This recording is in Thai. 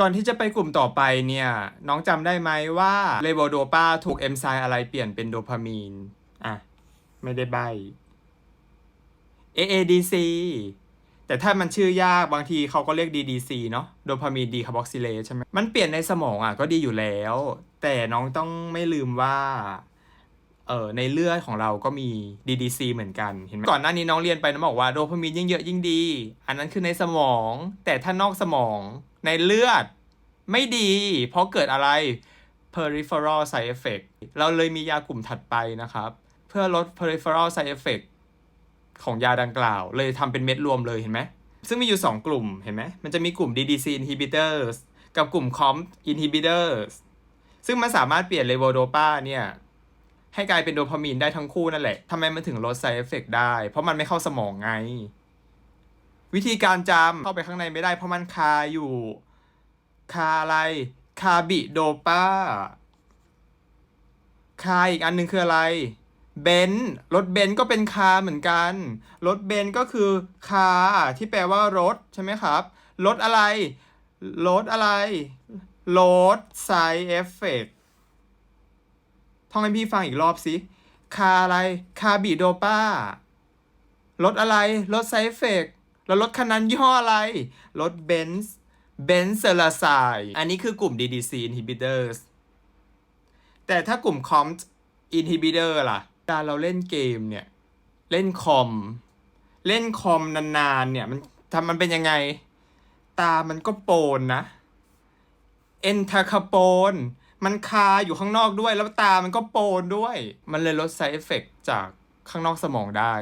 ก่อนที่จะไปกลุ่มต่อไปเนี่ย น้องจำได้ไหมว่าเลโวโดปาถูกเอนไซม์อะไรเปลี่ยนเป็นโดพามีน อะ ไม่ได้ใบ AADC แต่ถ้ามันชื่อยากบางทีเขาก็เรียก DDC เนาะโดพามีนดีคาร์บอกซิเลใช่ไหมมันเปลี่ยนในสมองอะก็ดีอยู่แล้ว แต่น้องต้องไม่ลืมว่าเออในเลือดของเราก็มี DDC เหมือนกันเห็นไหมก่อนหน้านี้น้องเรียนไปน้องบอกว่าโดพามีนยิ่งเยอะยิ่งดี อันนั้นคือในสมอง แต่ถ้านอกสมอง ในเลือดไม่ดี เพราะเกิดอะไร peripheral side effect เราเลยมียากลุ่มถัดไปนะครับ เพื่อลด peripheral side effect ของยาดังกล่าว เลยทำเป็นเม็ดรวมเลยเห็นไหม ซึ่งมีอยู่ 2 กลุ่มเห็นไหม มันจะมีกลุ่ม DDC inhibitors กับกลุ่ม COMT inhibitors ซึ่งมันสามารถเปลี่ยนเลโวโดปาเนี่ยให้กลายเป็นโดพามีนได้ทั้งคู่นั่นแหละทำไมมันถึงลด side effect ได้ เพราะมันไม่เข้าสมองไง วิธีการจำเข้าไปข้างในไม่ได้เพราะมันคาอยู่ คาอะไร คาบิโดปาคาอีกอันหนึ่งคืออะไร เบนซ์รถเบนซ์ก็เป็นคาเหมือนกัน รถเบนซ์ก็คือคาที่แปลว่ารถใช่ไหมครับ รถอะไร รถอะไร รถไซเอฟเฟกท่องให้พี่ฟังอีกรอบสิ คาอะไร คาบิโดปารถอะไร รถไซเอฟเฟก แล้วรถคันนั้นยี่ห้ออะไร รถเบนซ์เบนซ์เซลาไซอันนี้คือกลุ่ม DDC inhibitors แต่ถ้ากลุ่ม COMT inhibitor ล่ะเวลาเราเล่นเกมเนี่ย เล่นคอม เล่นคอมนานๆเนี่ย มันทำมันเป็นยังไง ตามันก็โปนนะ เอนทาคาโปน มันคาอยู่ข้างนอกด้วย แล้วตามันก็โปนด้วย มันเลยลด side effect จากข้างนอกสมองได้